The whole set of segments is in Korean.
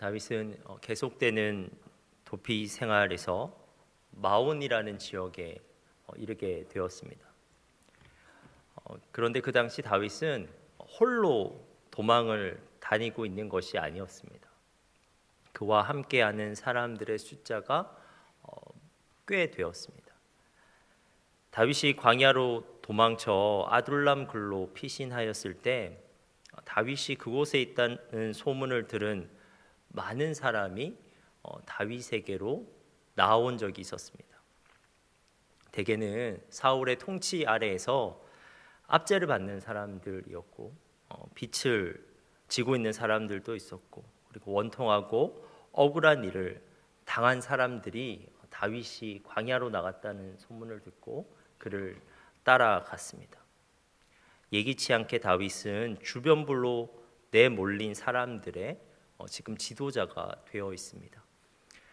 다윗은 어, 계속되는 도피 생활에서 마온이라는 지역에 어, 이르게 되었습니다. 어, 그런데 그 당시 다윗은 홀로 도망을 다니고 있는 것이 아니었습니다. 그와 함께하는 사람들의 숫자가 꽤 되었습니다. 다윗이 광야로 도망쳐 아둘람 글로 피신하였을 때 다윗이 그곳에 있다는 소문을 들은 많은 사람이 어, 다윗에게로 나온 적이 있었습니다. 대개는 사울의 통치 아래에서 압제를 받는 사람들이었고 어, 빛을 지고 있는 사람들도 있었고 그리고 원통하고 억울한 일을 당한 사람들이 다윗이 광야로 나갔다는 소문을 듣고 그를 따라갔습니다. 예기치 않게 다윗은 주변불로 내몰린 사람들의 어, 지금 지도자가 되어 있습니다.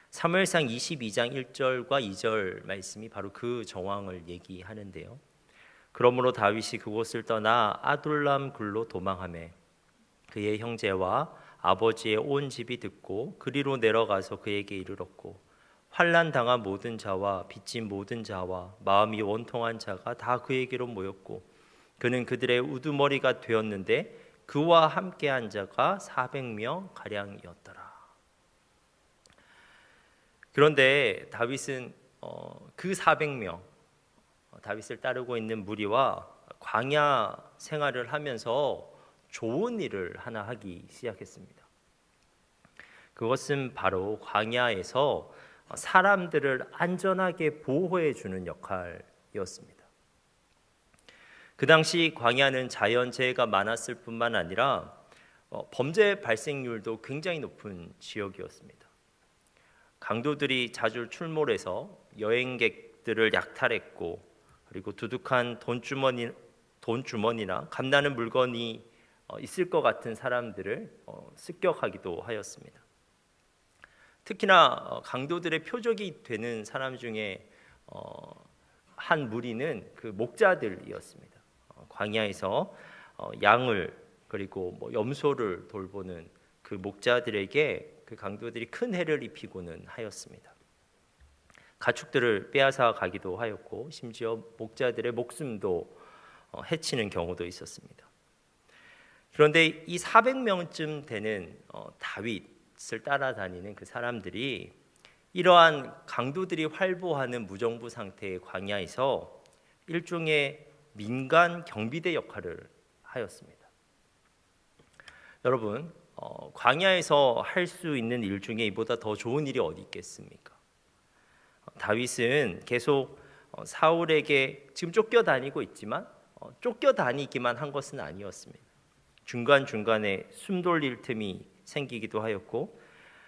사무엘상 22장 1절과 2절 말씀이 바로 그 정황을 얘기하는데요. 그러므로 다윗이 그곳을 떠나 아둘람 굴로 도망하매 그의 형제와 아버지의 온 집이 듣고 그리로 내려가서 그에게 이르렀고 환난 당한 모든 자와 빚진 모든 자와 마음이 원통한 자가 다 그에게로 모였고 그는 그들의 우두머리가 되었는데 그와 함께한 자가 400명 가량이었더라. 그런데 다윗은 어, 그 400명 어, 다윗을 따르고 있는 무리와 광야 생활을 하면서 좋은 일을 하나 하기 시작했습니다. 그것은 바로 광야에서 사람들을 안전하게 보호해 주는 역할이었습니다. 그 당시 광야는 자연재해가 많았을 뿐만 아니라 어, 범죄 발생률도 굉장히 높은 지역이었습니다. 강도들이 자주 출몰해서 여행객들을 약탈했고 그리고 두둑한 돈주머니 돈주머니나 감나는 물건이 어, 있을 것 같은 사람들을 어, 습격하기도 하였습니다. 특히나 어, 강도들의 표적이 되는 사람 중에 한 무리는 그 목자들이었습니다. 광야에서 양을 그리고 뭐 염소를 돌보는 그 목자들에게 그 강도들이 큰 해를 입히고는 하였습니다. 가축들을 빼앗아 가기도 하였고 심지어 목자들의 목숨도 어, 해치는 경우도 있었습니다. 그런데 이 400명쯤 되는 어, 다윗을 따라다니는 그 사람들이 이러한 강도들이 활보하는 무정부 상태의 광야에서 일종의 민간 경비대 역할을 하였습니다. 여러분, 어, 광야에서 할 수 있는 일 중에 이보다 더 좋은 일이 어디 있겠습니까? 어, 다윗은 계속 어, 사울에게 지금 쫓겨다니고 있지만 어, 쫓겨다니기만 한 것은 아니었습니다. 중간 중간에 숨 돌릴 틈이 생기기도 하였고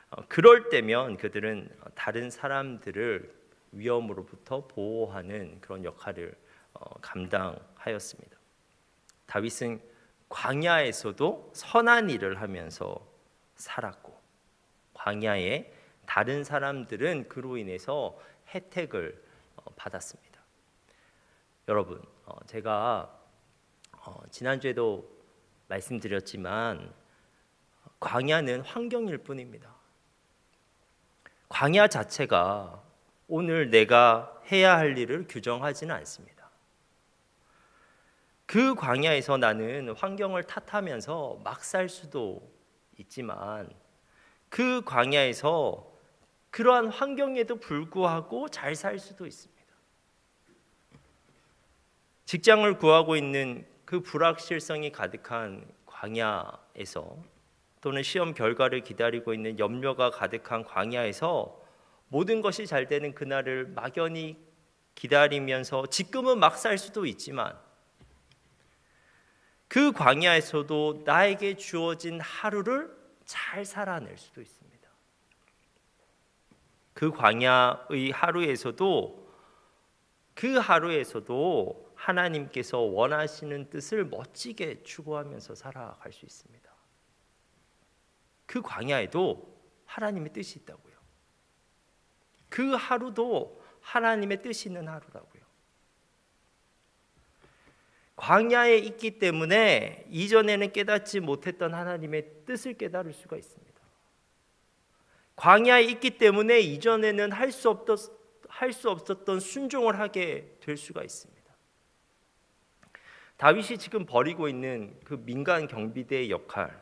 어, 그럴 때면 그들은 다른 사람들을 위험으로부터 보호하는 그런 역할을 어, 감당하였습니다. 다윗은 광야에서도 선한 일을 하면서 살았고 광야에 다른 사람들은 그로 인해서 혜택을 어, 받았습니다. 여러분, 어, 제가 어, 지난주에도 말씀드렸지만 광야는 환경일 뿐입니다. 광야 자체가 오늘 내가 해야 할 일을 규정하지는 않습니다. 그 광야에서 나는 환경을 탓하면서 막 살 수도 있지만 그 광야에서 그러한 환경에도 불구하고 잘 살 수도 있습니다. 직장을 구하고 있는 그 불확실성이 가득한 광야에서 또는 시험 결과를 기다리고 있는 염려가 가득한 광야에서 모든 것이 잘 되는 그날을 막연히 기다리면서 지금은 막 살 수도 있지만 그 광야에서도 나에게 주어진 하루를 잘 살아낼 수도 있습니다. 그 광야의 하루에서도 그 하루에서도 하나님께서 원하시는 뜻을 멋지게 추구하면서 살아갈 수 있습니다. 그 광야에도 하나님의 뜻이 있다고요. 그 하루도 하나님의 뜻이 있는 하루라고요. 광야에 있기 때문에 이전에는 깨닫지 못했던 하나님의 뜻을 깨달을 수가 있습니다. 광야에 있기 때문에 이전에는 할 수 없던 할 수 없었던 순종을 하게 될 수가 있습니다. 다윗이 지금 벌이고 있는 그 민간 경비대의 역할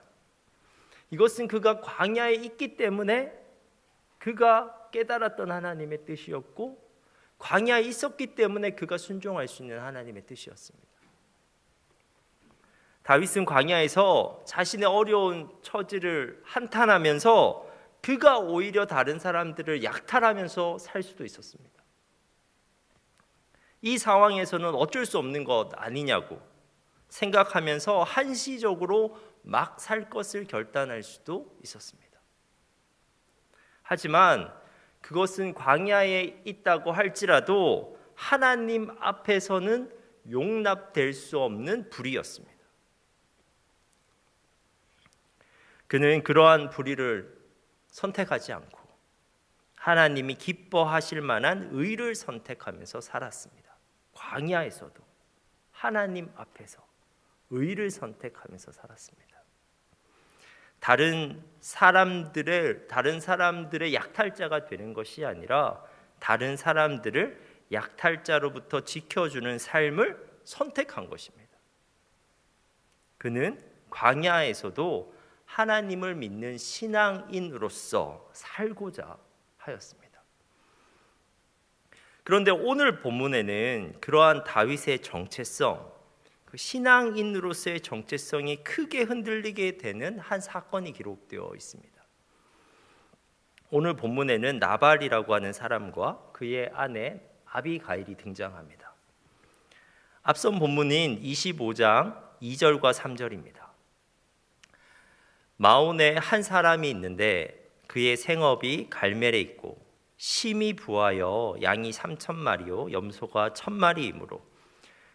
이것은 그가 광야에 있기 때문에 그가 깨달았던 하나님의 뜻이었고 광야에 있었기 때문에 그가 순종할 수 있는 하나님의 뜻이었습니다. 다윗은 광야에서 자신의 어려운 처지를 한탄하면서 그가 오히려 다른 사람들을 약탈하면서 살 수도 있었습니다. 이 상황에서는 어쩔 수 없는 것 아니냐고 생각하면서 한시적으로 막 살 것을 결단할 수도 있었습니다. 하지만 그것은 광야에 있다고 할지라도 하나님 앞에서는 용납될 수 없는 불의였습니다. 그는 그러한 불의를 선택하지 않고 하나님이 기뻐하실 만한 의를 선택하면서 살았습니다. 광야에서도 하나님 앞에서 의를 선택하면서 살았습니다. 다른 사람들의 다른 사람들의 약탈자가 되는 것이 아니라 다른 사람들을 약탈자로부터 지켜주는 삶을 선택한 것입니다. 그는 광야에서도 하나님을 믿는 신앙인으로서 살고자 하였습니다. 그런데 오늘 본문에는 그러한 다윗의 정체성, 그 신앙인으로서의 정체성이 크게 흔들리게 되는 한 사건이 기록되어 있습니다. 오늘 본문에는 나발이라고 하는 사람과 그의 아내 아비가일이 등장합니다. 앞선 본문인 25장 2절과 3절입니다. 마온에 한 사람이 있는데 그의 생업이 갈멜에 있고 심히 부하여 양이 삼천 마리요 염소가 천 마리이므로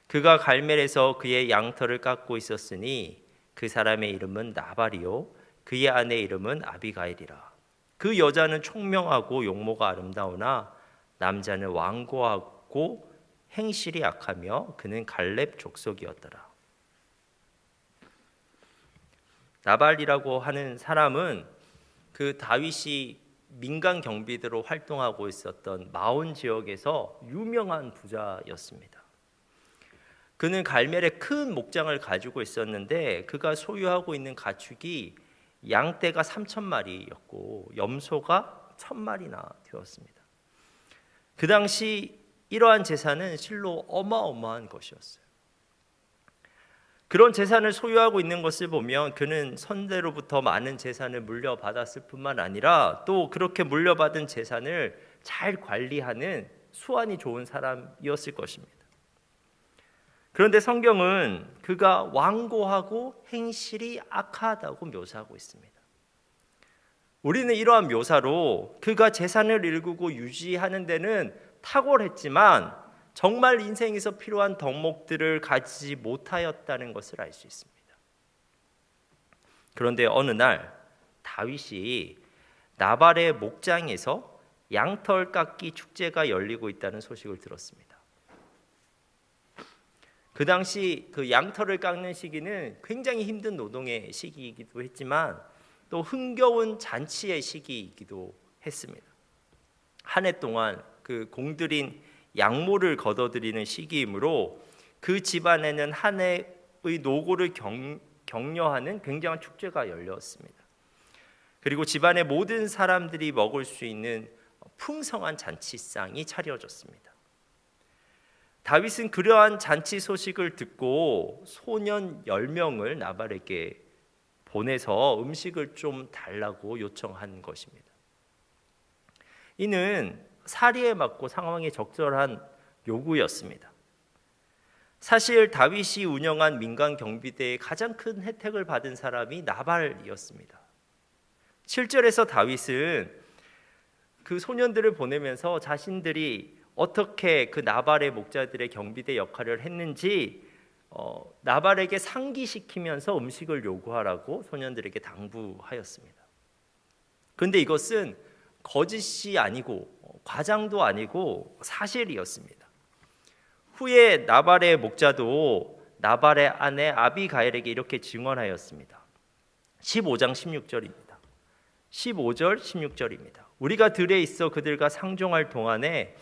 그가 갈멜에서 그의 양털을 깎고 있었으니 그 사람의 이름은 나발이요 그의 아내 이름은 아비가일이라. 그 여자는 총명하고 용모가 아름다우나 남자는 완고하고 행실이 악하며 그는 갈렙 족속이었더라 나발이라고 하는 사람은 그 다윗이 민간 경비대로 활동하고 있었던 마온 지역에서 유명한 부자였습니다. 그는 갈멜에 큰 목장을 가지고 있었는데 그가 소유하고 있는 가축이 양떼가 3천 마리였고 염소가 천 마리나 되었습니다. 그 당시 이러한 재산은 실로 어마어마한 것이었어요. 그런 재산을 소유하고 있는 것을 보면 그는 선대로부터 많은 재산을 물려받았을 뿐만 아니라 또 그렇게 물려받은 재산을 잘 관리하는 수완이 좋은 사람이었을 것입니다. 그런데 성경은 그가 완고하고 행실이 악하다고 묘사하고 있습니다. 우리는 이러한 묘사로 그가 재산을 일구고 유지하는 데는 탁월했지만 정말 인생에서 필요한 덕목들을 가지지 못하였다는 것을 알 수 있습니다. 그런데 어느 날 다윗이 나발의 목장에서 양털 깎기 축제가 열리고 있다는 소식을 들었습니다. 그 당시 그 양털을 깎는 시기는 굉장히 힘든 노동의 시기이기도 했지만 또 흥겨운 잔치의 시기이기도 했습니다. 한 해 동안 그 공들인 양모를 거둬들이는 시기이므로 그 집안에는 한 해의 노고를 경, 격려하는 굉장한 축제가 열렸습니다. 그리고 집안의 모든 사람들이 먹을 수 있는 풍성한 잔치상이 차려졌습니다. 다윗은 그러한 잔치 소식을 듣고 소년 10명을 나발에게 보내서 음식을 좀 달라고 요청한 것입니다. 이는 사리에 맞고 상황에 적절한 요구였습니다. 사실 다윗이 운영한 민간 경비대의 가장 큰 혜택을 받은 사람이 나발이었습니다. 7절에서 다윗은 그 소년들을 보내면서 자신들이 어떻게 그 나발의 목자들의 경비대 역할을 했는지 어, 나발에게 상기시키면서 음식을 요구하라고 소년들에게 당부하였습니다. 그런데 이것은 거짓이 아니고 과장도 아니고 사실이었습니다. 후에 나발의 목자도 나발의 아내 아비가엘에게 이렇게 증언하였습니다. 15장 16절입니다. 15절, 16절입니다. 우리가 들에 있어 그들과 상종할 동안에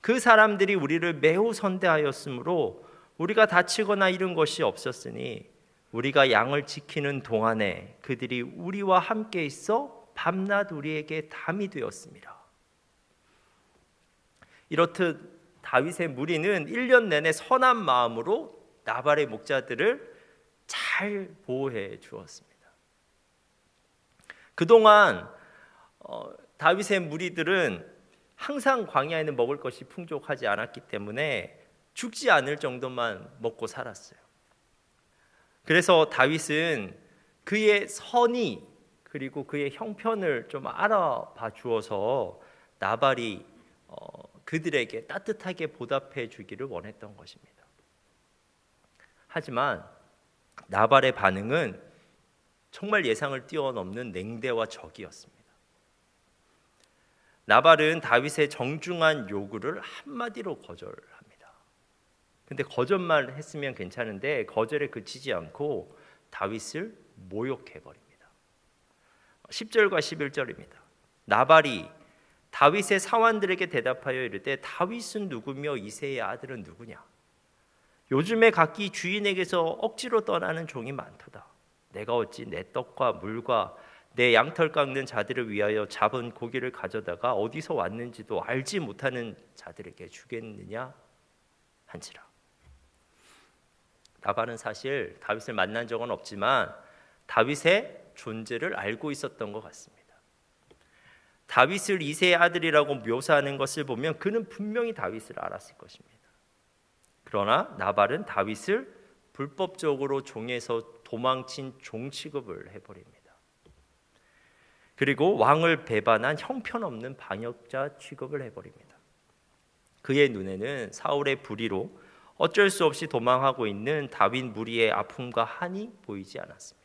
그 사람들이 우리를 매우 선대하였으므로 우리가 다치거나 이런 것이 없었으니 우리가 양을 지키는 동안에 그들이 우리와 함께 있어 밤낮 우리에게 담이 되었습니다. 이렇듯 다윗의 무리는 1년 내내 선한 마음으로 나발의 목자들을 잘 보호해 주었습니다. 그동안 어, 다윗의 무리들은 항상 광야에는 먹을 것이 풍족하지 않았기 때문에 죽지 않을 정도만 먹고 살았어요. 그래서 다윗은 그의 선이 그리고 그의 형편을 좀 알아봐 주어서 나발이 어, 그들에게 따뜻하게 보답해 주기를 원했던 것입니다. 하지만 나발의 반응은 정말 예상을 뛰어넘는 냉대와 적이었습니다. 나발은 다윗의 정중한 요구를 한마디로 거절합니다. 근데 거절만 했으면 괜찮은데 거절에 그치지 않고 다윗을 모욕해 버립니다. 10절과 11절입니다. 나발이 다윗의 사환들에게 대답하여 이르되 다윗은 누구며 이세의 아들은 누구냐? 요즘에 각기 주인에게서 억지로 떠나는 종이 많도다. 내가 어찌 내 떡과 물과 내 양털 깎는 자들을 위하여 잡은 고기를 가져다가 어디서 왔는지도 알지 못하는 자들에게 주겠느냐 한지라. 나발은 사실 다윗을 만난 적은 없지만 다윗의 존재를 알고 있었던 것 같습니다. 다윗을 이세의 아들이라고 묘사하는 것을 보면 그는 분명히 다윗을 알았을 것입니다. 그러나 나발은 다윗을 불법적으로 종에서 도망친 종 취급을 해버립니다. 그리고 왕을 배반한 형편없는 반역자 취급을 해버립니다. 그의 눈에는 사울의 불의로 어쩔 수 없이 도망하고 있는 다윗 무리의 아픔과 한이 보이지 않았습니다.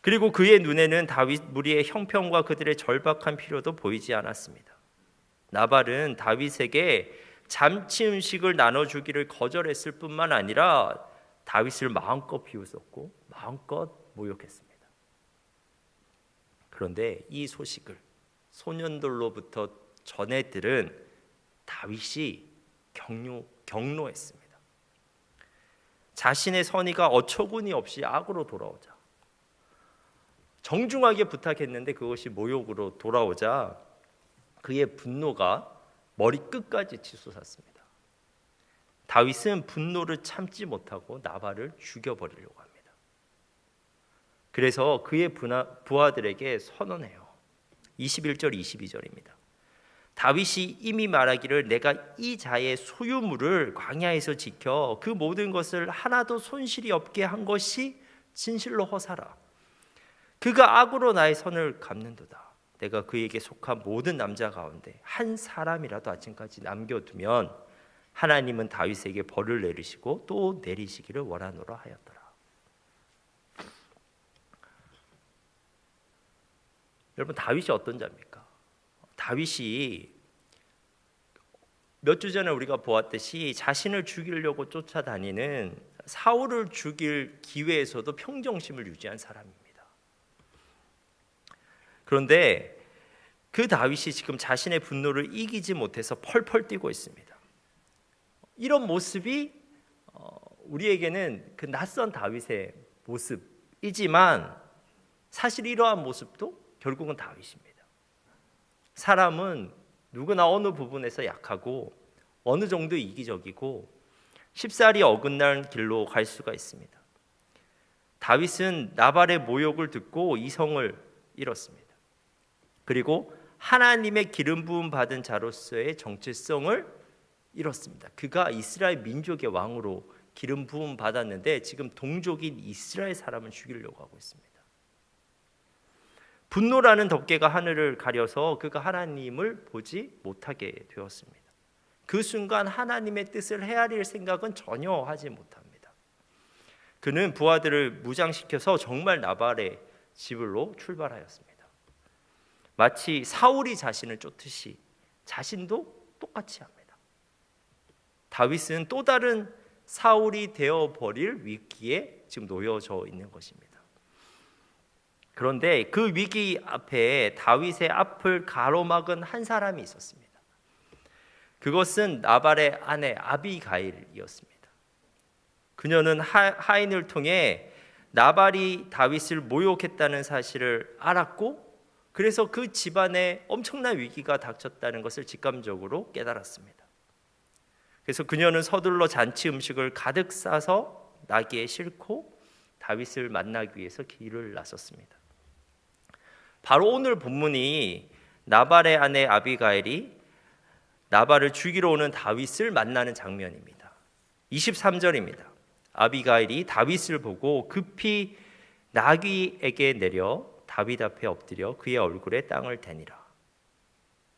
그리고 그의 눈에는 다윗 무리의 형편과 그들의 절박한 필요도 보이지 않았습니다. 나발은 다윗에게 잠치 음식을 나눠 주기를 거절했을 뿐만 아니라 다윗을 마음껏 비웃었고 마음껏 모욕했습니다. 그런데 이 소식을 소년들로부터 전해 들은 다윗이 경류 경로했습니다. 자신의 선의가 어처구니 없이 악으로 돌아오자 정중하게 부탁했는데 그것이 모욕으로 돌아오자 그의 분노가 머리 끝까지 치솟았습니다. 다윗은 분노를 참지 못하고 나발을 죽여버리려고 합니다. 그래서 그의 부하들에게 선언해요. 21절 22절입니다. 다윗이 이미 말하기를 내가 이 자의 소유물을 광야에서 지켜 그 모든 것을 하나도 손실이 없게 한 것이 진실로 허사라. 그가 악으로 나의 선을 갚는도다. 내가 그에게 속한 모든 남자 가운데 한 사람이라도 아침까지 남겨두면 하나님은 다윗에게 벌을 내리시고 또 내리시기를 원하노라 하였더라. 여러분 다윗이 어떤 자입니까? 다윗이 몇 주 전에 우리가 보았듯이 자신을 죽이려고 쫓아다니는 사울을 죽일 기회에서도 평정심을 유지한 사람입니다. 그런데 그 다윗이 지금 자신의 분노를 이기지 못해서 펄펄 뛰고 있습니다. 이런 모습이 어, 우리에게는 그 낯선 다윗의 모습이지만 사실 이러한 모습도 결국은 다윗입니다. 사람은 누구나 어느 부분에서 약하고 어느 정도 이기적이고 쉽사리 어긋난 길로 갈 수가 있습니다. 다윗은 나발의 모욕을 듣고 이성을 잃었습니다. 그리고 하나님의 기름 부음 받은 자로서의 정체성을 잃었습니다. 그가 이스라엘 민족의 왕으로 기름 부음 받았는데 지금 동족인 이스라엘 사람을 죽이려고 하고 있습니다. 분노라는 덮개가 하늘을 가려서 그가 하나님을 보지 못하게 되었습니다. 그 순간 하나님의 뜻을 헤아릴 생각은 전혀 하지 못합니다. 그는 부하들을 무장시켜서 정말 나발의 집으로 출발하였습니다. 마치 사울이 자신을 쫓듯이 자신도 똑같이 합니다. 다윗은 또 다른 사울이 되어 버릴 위기에 지금 놓여져 있는 것입니다. 그런데 그 위기 앞에 다윗의 앞을 가로막은 한 사람이 있었습니다. 그것은 나발의 아내 아비가일이었습니다. 그녀는 하, 인을 통해 나발이 다윗을 모욕했다는 사실을 알았고 그래서 그 집안에 엄청난 위기가 닥쳤다는 것을 직감적으로 깨달았습니다. 그래서 그녀는 서둘러 잔치 음식을 가득 싸서 나귀에 싣고 다윗을 만나기 위해서 길을 나섰습니다. 바로 오늘 본문이 나발의 아내 아비가일이 나발을 죽이러 오는 다윗을 만나는 장면입니다. 23절입니다. 아비가일이 다윗을 보고 급히 나귀에게 내려 다윗 앞에 엎드려 그의 얼굴에 땅을 대니라.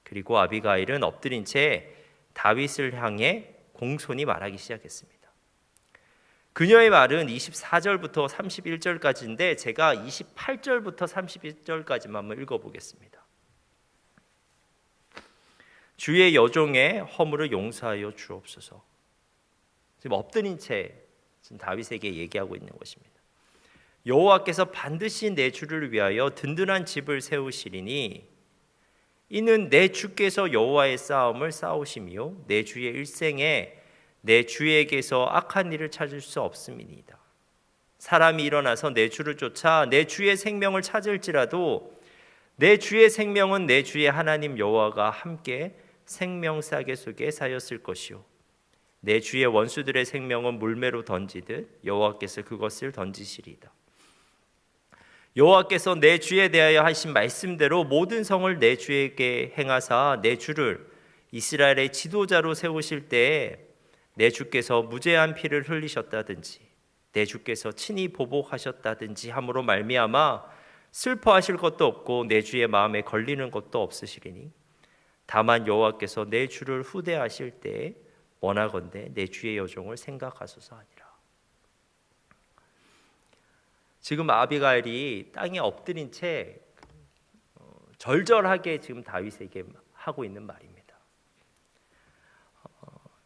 그리고 아비가일은 엎드린 채 다윗을 향해 공손히 말하기 시작했습니다. 그녀의 말은 24절부터 31절까지인데 제가 28절부터 31절까지만 한번 읽어보겠습니다. 주의 여종의 허물을 용서하여 주옵소서. 지금 엎드린 채 지금 다윗에게 얘기하고 있는 것입니다. 여호와께서 반드시 내 주를 위하여 든든한 집을 세우시리니 이는 내 주께서 여호와의 싸움을 싸우시며 내 주의 일생에 내 주에게서 악한 일을 찾을 수 없음이니이다. 사람이 일어나서 내 주를 쫓아 내 주의 생명을 찾을지라도 내 주의 생명은 내 주의 하나님 여호와가 함께 생명싸개 속에 사였을 것이요 내 주의 원수들의 생명은 물매로 던지듯 여호와께서 그것을 던지시리다. 여호와께서 내 주에 대하여 하신 말씀대로 모든 성을 내 주에게 행하사 내 주를 이스라엘의 지도자로 세우실 때에 내 주께서 무죄한 피를 흘리셨다든지 내 주께서 친히 보복하셨다든지 함으로 말미암아 슬퍼하실 것도 없고 내 주의 마음에 걸리는 것도 없으시리니 다만 여호와께서 내 주를 후대하실 때 원하건대 내 주의 여종을 생각하소서 하니라. 지금 아비가일이 땅에 엎드린 채 어, 절절하게 지금 다윗에게 하고 있는 말입니다. 어,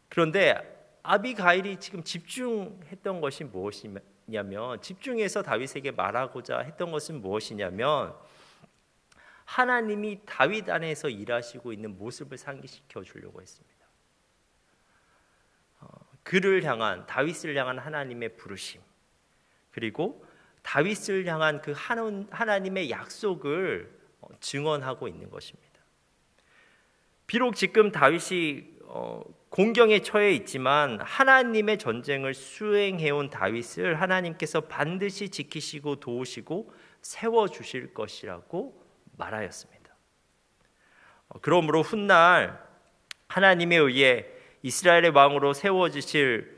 그런데 아비가일이 지금 집중했던 것이 무엇이냐면 집중해서 다윗에게 말하고자 했던 것은 무엇이냐면 하나님이 다윗 안에서 일하시고 있는 모습을 상기시켜 주려고 했습니다. 어, 그를 향한 다윗을 향한 하나님의 부르심 그리고 다윗을 향한 그 하나님의 약속을 어, 증언하고 있는 것입니다. 비록 지금 다윗이 어, 공경에 처해 있지만 하나님의 전쟁을 수행해 온 다윗을 하나님께서 반드시 지키시고 도우시고 세워 주실 것이라고 말하였습니다. 어, 그러므로 훗날 하나님에 의해 이스라엘의 왕으로 세워 주실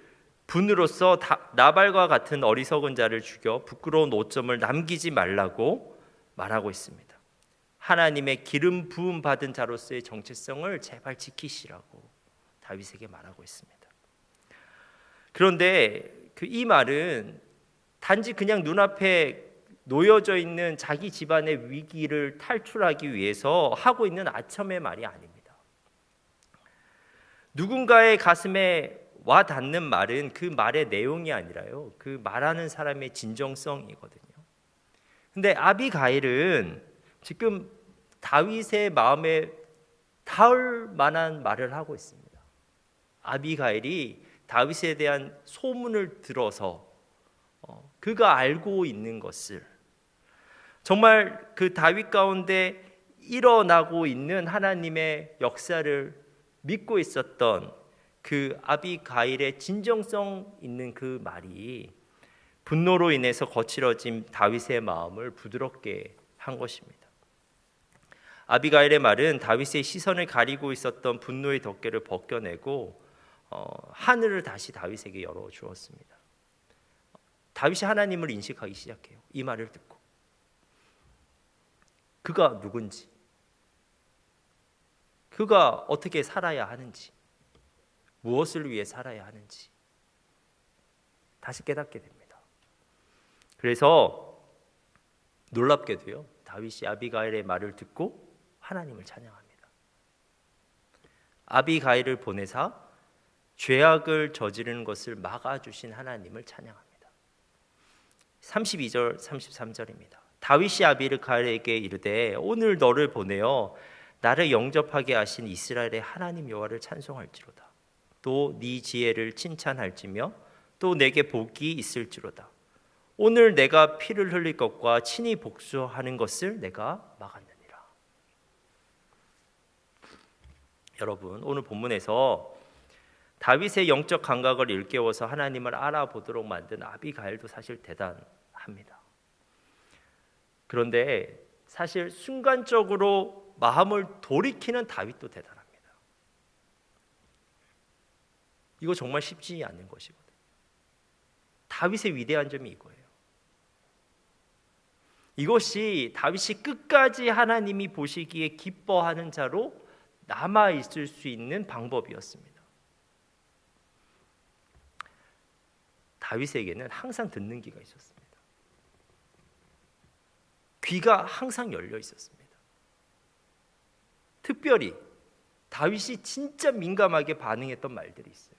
분으로서 나발과 같은 어리석은 자를 죽여 부끄러운 오점을 남기지 말라고 말하고 있습니다. 하나님의 기름 부음 받은 자로서의 정체성을 제발 지키시라고 다윗에게 말하고 있습니다. 그런데 그 이 말은 단지 그냥 눈앞에 놓여져 있는 자기 집안의 위기를 탈출하기 위해서 하고 있는 아첨의 말이 아닙니다. 누군가의 가슴에 와 닿는 말은 그 말의 내용이 아니라요. 그 말하는 사람의 진정성이거든요. 근데 아비가일은 지금 다윗의 마음에 닿을 만한 말을 하고 있습니다. 아비가일이 다윗에 대한 소문을 들어서 어, 그가 알고 있는 것을 정말 그 다윗 가운데 일어나고 있는 하나님의 역사를 믿고 있었던 그 아비가일의 진정성 있는 그 말이 분노로 인해서 거칠어진 다윗의 마음을 부드럽게 한 것입니다. 아비가일의 말은 다윗의 시선을 가리고 있었던 분노의 덮개를 벗겨내고 어, 하늘을 다시 다윗에게 열어 주었습니다. 다윗이 하나님을 인식하기 시작해요. 이 말을 듣고 그가 누군지, 그가 어떻게 살아야 하는지, 무엇을 위해 살아야 하는지 다시 깨닫게 됩니다. 그래서 놀랍게도요. 다윗이 아비가일의 말을 듣고 하나님을 찬양합니다. 아비가일을 보내사 죄악을 저지르는 것을 막아 주신 하나님을 찬양합니다. 32절 33절입니다. 다윗이 아비르갈에게 이르되 오늘 너를 보내어 나를 영접하게 하신 이스라엘의 하나님 여호와를 찬송할지로다. 또 네 지혜를 칭찬할지며 또 내게 복이 있을지로다. 오늘 내가 피를 흘릴 것과 친히 복수하는 것을 내가 막았느니라. 여러분 오늘 본문에서 다윗의 영적 감각을 일깨워서 하나님을 알아보도록 만든 아비가일도 사실 대단합니다. 그런데 사실 순간적으로 마음을 돌이키는 다윗도 대단합니다. 이거 정말 쉽지 않는 것이거든요. 다윗의 위대한 점이 이거예요. 이것이 다윗이 끝까지 하나님이 보시기에 기뻐하는 자로 남아 있을 수 있는 방법이었습니다. 다윗에게는 항상 듣는 귀가 있었습니다. 귀가 항상 열려 있었습니다. 특별히 다윗이 진짜 민감하게 반응했던 말들이 있어요.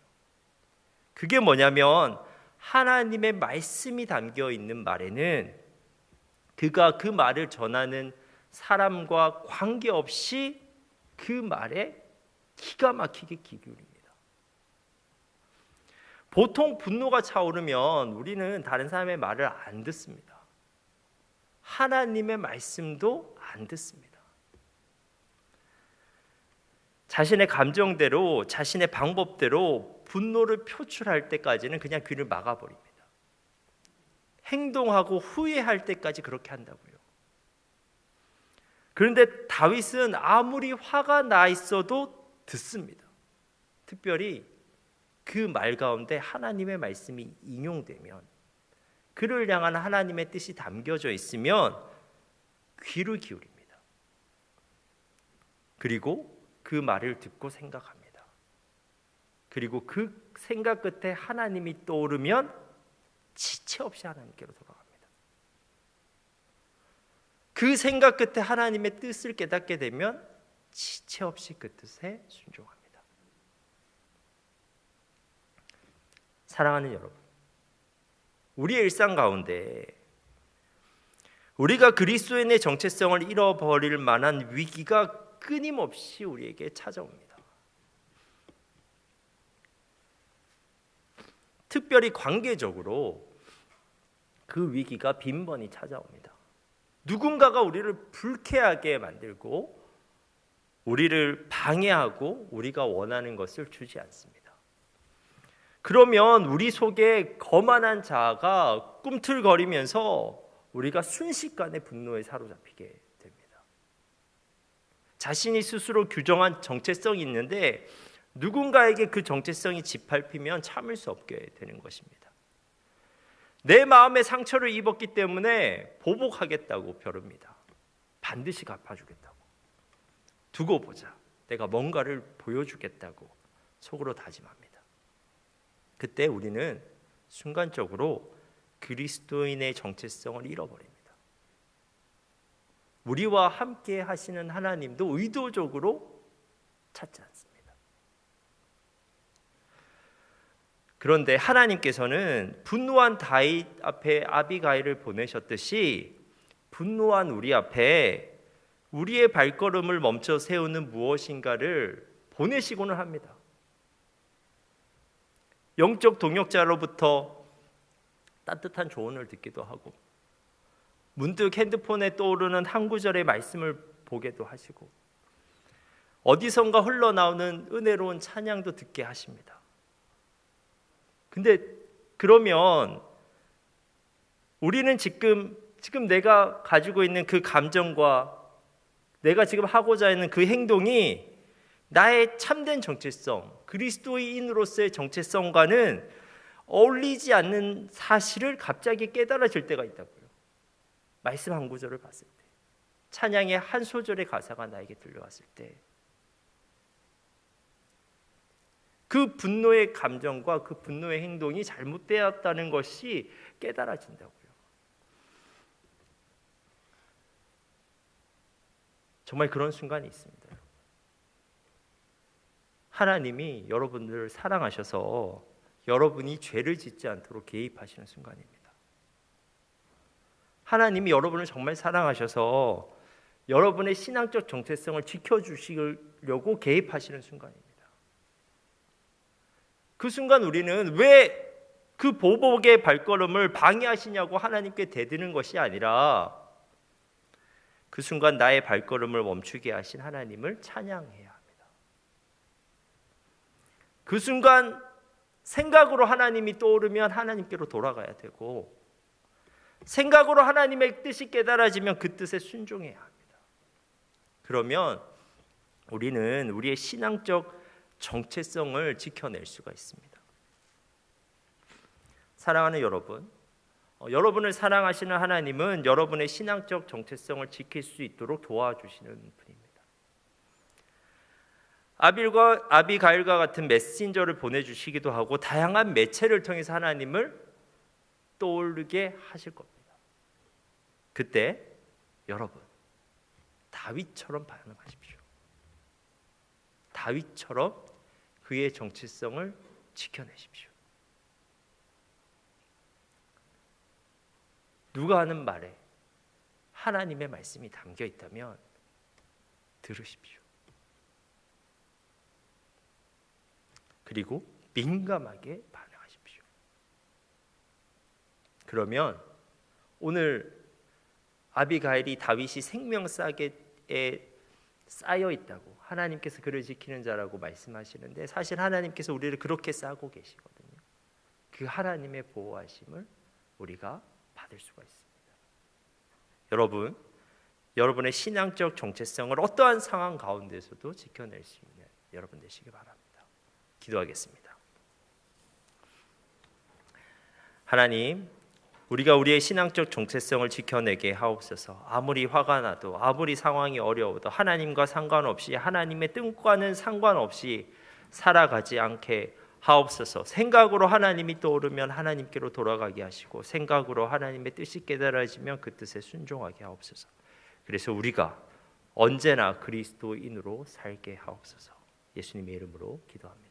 그게 뭐냐면 하나님의 말씀이 담겨 있는 말에는 그가 그 말을 전하는 사람과 관계없이 그 말에 기가 막히게 귀 기울입니다. 보통 분노가 차오르면 우리는 다른 사람의 말을 안 듣습니다. 하나님의 말씀도 안 듣습니다. 자신의 감정대로, 자신의 방법대로 분노를 표출할 때까지는 그냥 귀를 막아버립니다. 행동하고 후회할 때까지 그렇게 한다고요. 그런데 다윗은 아무리 화가 나 있어도 듣습니다. 특별히 그 말 가운데 하나님의 말씀이 인용되면 그를 향한 하나님의 뜻이 담겨져 있으면 귀를 기울입니다. 그리고 그 말을 듣고 생각합니다. 그리고 그 생각 끝에 하나님이 떠오르면 지체 없이 하나님께로 돌아갑니다. 그 생각 끝에 하나님의 뜻을 깨닫게 되면 지체 없이 그 뜻에 순종합니다. 사랑하는 여러분, 우리의 일상 가운데 우리가 그리스도인의 정체성을 잃어버릴 만한 위기가 끊임없이 우리에게 찾아옵니다. 특별히 관계적으로 그 위기가 빈번히 찾아옵니다. 누군가가 우리를 불쾌하게 만들고 우리를 방해하고 우리가 원하는 것을 주지 않습니다. 그러면 우리 속에 거만한 자아가 꿈틀거리면서 우리가 순식간에 분노에 사로잡히게 됩니다. 자신이 스스로 규정한 정체성이 있는데 누군가에게 그 정체성이 짓밟히면 참을 수 없게 되는 것입니다. 내 마음에 상처를 입었기 때문에 보복하겠다고 벼릅니다. 반드시 갚아주겠다고. 두고 보자. 내가 뭔가를 보여주겠다고 속으로 다짐합니다. 그때 우리는 순간적으로 그리스도인의 정체성을 잃어버립니다. 우리와 함께 하시는 하나님도 의도적으로 찾지 않습니다. 그런데 하나님께서는 분노한 다윗 앞에 아비가일을 보내셨듯이 분노한 우리 앞에 우리의 발걸음을 멈춰 세우는 무엇인가를 보내시고는 합니다. 영적 동역자로부터 따뜻한 조언을 듣기도 하고 문득 핸드폰에 떠오르는 한 구절의 말씀을 보게도 하시고 어디선가 흘러나오는 은혜로운 찬양도 듣게 하십니다. 근데 그러면 우리는 지금 지금 내가 가지고 있는 그 감정과 내가 지금 하고자 하는 그 행동이 나의 참된 정체성, 그리스도인으로서의 정체성과는 어울리지 않는 사실을 갑자기 깨달아질 때가 있다고요. 말씀 한 구절을 봤을 때, 찬양의 한 소절의 가사가 나에게 들려왔을 때, 그 분노의 감정과 그 분노의 행동이 잘못되었다는 것이 깨달아진다고요. 정말 그런 순간이 있습니다. 하나님이 여러분들을 사랑하셔서 여러분이 죄를 짓지 않도록 개입하시는 순간입니다. 하나님이 여러분을 정말 사랑하셔서 여러분의 신앙적 정체성을 지켜주시려고 개입하시는 순간입니다. 그 순간 우리는 왜 그 보복의 발걸음을 방해하시냐고 하나님께 대드는 것이 아니라 그 순간 나의 발걸음을 멈추게 하신 하나님을 찬양해야 합니다. 그 순간 생각으로 하나님이 떠오르면 하나님께로 돌아가야 되고 생각으로 하나님의 뜻이 깨달아지면 그 뜻에 순종해야 합니다. 그러면 우리는 우리의 신앙적 정체성을 지켜낼 수가 있습니다. 사랑하는 여러분, 어, 여러분을 사랑하시는 하나님은 여러분의 신앙적 정체성을 지킬 수 있도록 도와주시는 분입니다. 아빌과 아비가일과 같은 메신저를 보내주시기도 하고 다양한 매체를 통해서 하나님을 떠오르게 하실 겁니다. 그때 여러분 다윗처럼 반응하십시오. 다윗처럼 그의 정체성을 지켜내십시오. 누가 하는 말에 하나님의 말씀이 담겨 있다면 들으십시오. 그리고 민감하게 반응하십시오. 그러면 오늘 아비가일이 다윗이 생명싸게에 쌓여 있다고 하나님께서 그를 지키는 자라고 말씀하시는데 사실 하나님께서 우리를 그렇게 싸고 계시거든요. 그 하나님의 보호하심을 우리가 받을 수가 있습니다. 여러분, 여러분의 신앙적 정체성을 어떠한 상황 가운데서도 지켜낼 수 있는 여러분 되시기 바랍니다. 기도하겠습니다. 하나님, 우리가 우리의 신앙적 정체성을 지켜내게 하옵소서. 아무리 화가 나도 아무리 상황이 어려워도 하나님과 상관없이 하나님의 뜻과는 상관없이 살아가지 않게 하옵소서. 생각으로 하나님이 떠오르면 하나님께로 돌아가게 하시고 생각으로 하나님의 뜻이 깨달아지면 그 뜻에 순종하게 하옵소서. 그래서 우리가 언제나 그리스도인으로 살게 하옵소서. 예수님의 이름으로 기도합니다.